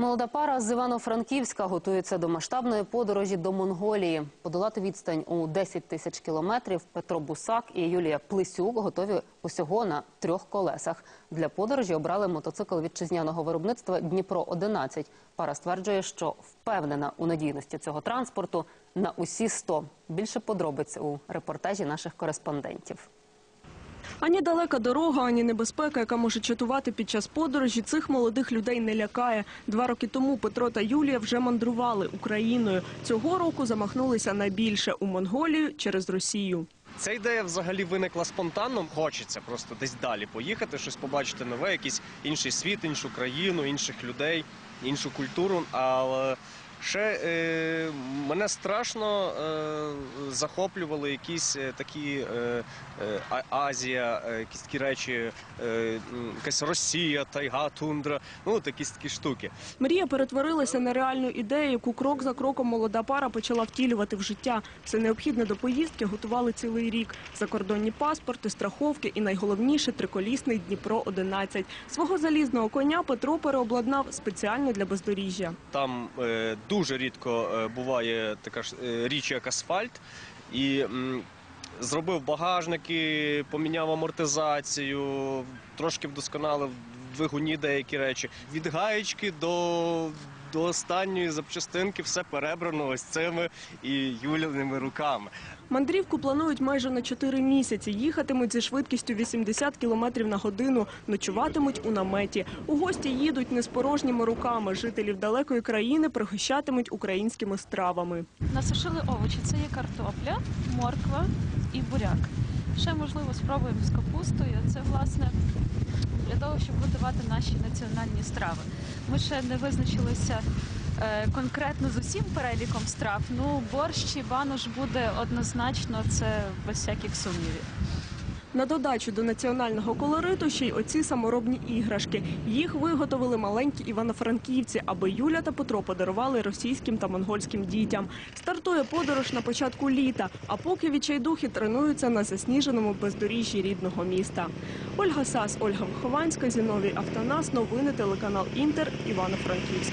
Молода пара з Івано-Франківська готується до масштабної подорожі до Монголії. Подолати відстань у 10 тисяч кілометрів Петро Бусак і Юлія Плисюк готові усього на трьох колесах. Для подорожі обрали мотоцикл вітчизняного виробництва Дніпро 11 Пара стверджує, що впевнена у надійності цього транспорту на усі 100. Більше подробиць у репортажі наших кореспондентів. Ані далека дорога, ані небезпека, яка може чатувати під час подорожі, цих молодих людей не лякає. Два роки тому Петро та Юлія вже мандрували Україною. Цього року замахнулися найбільше у Монголію через Росію. Ця ідея взагалі виникла спонтанно. Хочеться просто десь далі поїхати, щось побачити нове, якийсь інший світ, іншу країну, інших людей, іншу культуру. Але ще е, мене страшно е, захоплювали якісь е, такі е, е, А- Азія, е, якісь такі речі, е, якась Росія, тайга, тундра. Ну, от якісь такі штуки. Мрія перетворилася на реальну ідею, яку крок за кроком молода пара почала втілювати в життя. Все необхідне до поїздки готували цілий рік. Закордонні паспорти, страховки і найголовніше триколісний Дніпро 11 Свого залізного коня Петро переобладнав спеціально для бездоріжжя. Там е, дуже рідко е, буває така ж е, річ, як асфальт. І зробив багажники, поміняв амортизацію, трошки вдосконалив двигуні деякі речі. Від гаєчки до, до останньої запчастинки все перебрано ось цими і юляними руками. Мандрівку планують майже на 4 місяці. Їхатимуть зі швидкістю 80 км на годину, ночуватимуть у наметі. У гості їдуть не з порожніми руками. Жителів далекої країни пригощатимуть українськими стравами. Насушили овочі. Це є картопля, морква і буряк. Ще можливо спробуємо з капустою. Це власне для того, щоб готувати наші національні страви. Ми ще не визначилися е, конкретно з усім переліком страв. Ну, борщ і банош буде однозначно, це без всяких сумнівів. На додачу до національного колориту ще й оці саморобні іграшки. Їх виготовили маленькі івано-франківці, аби Юля та Петро подарували російським та монгольським дітям. Стартує подорож на початку літа, а поки відчайдухи тренуються на засніженому бездоріжжі рідного міста. Ольга Сас, Ольга Вихованська, Зіновій Автонас, новини телеканал Інтер, Івано-Франківськ.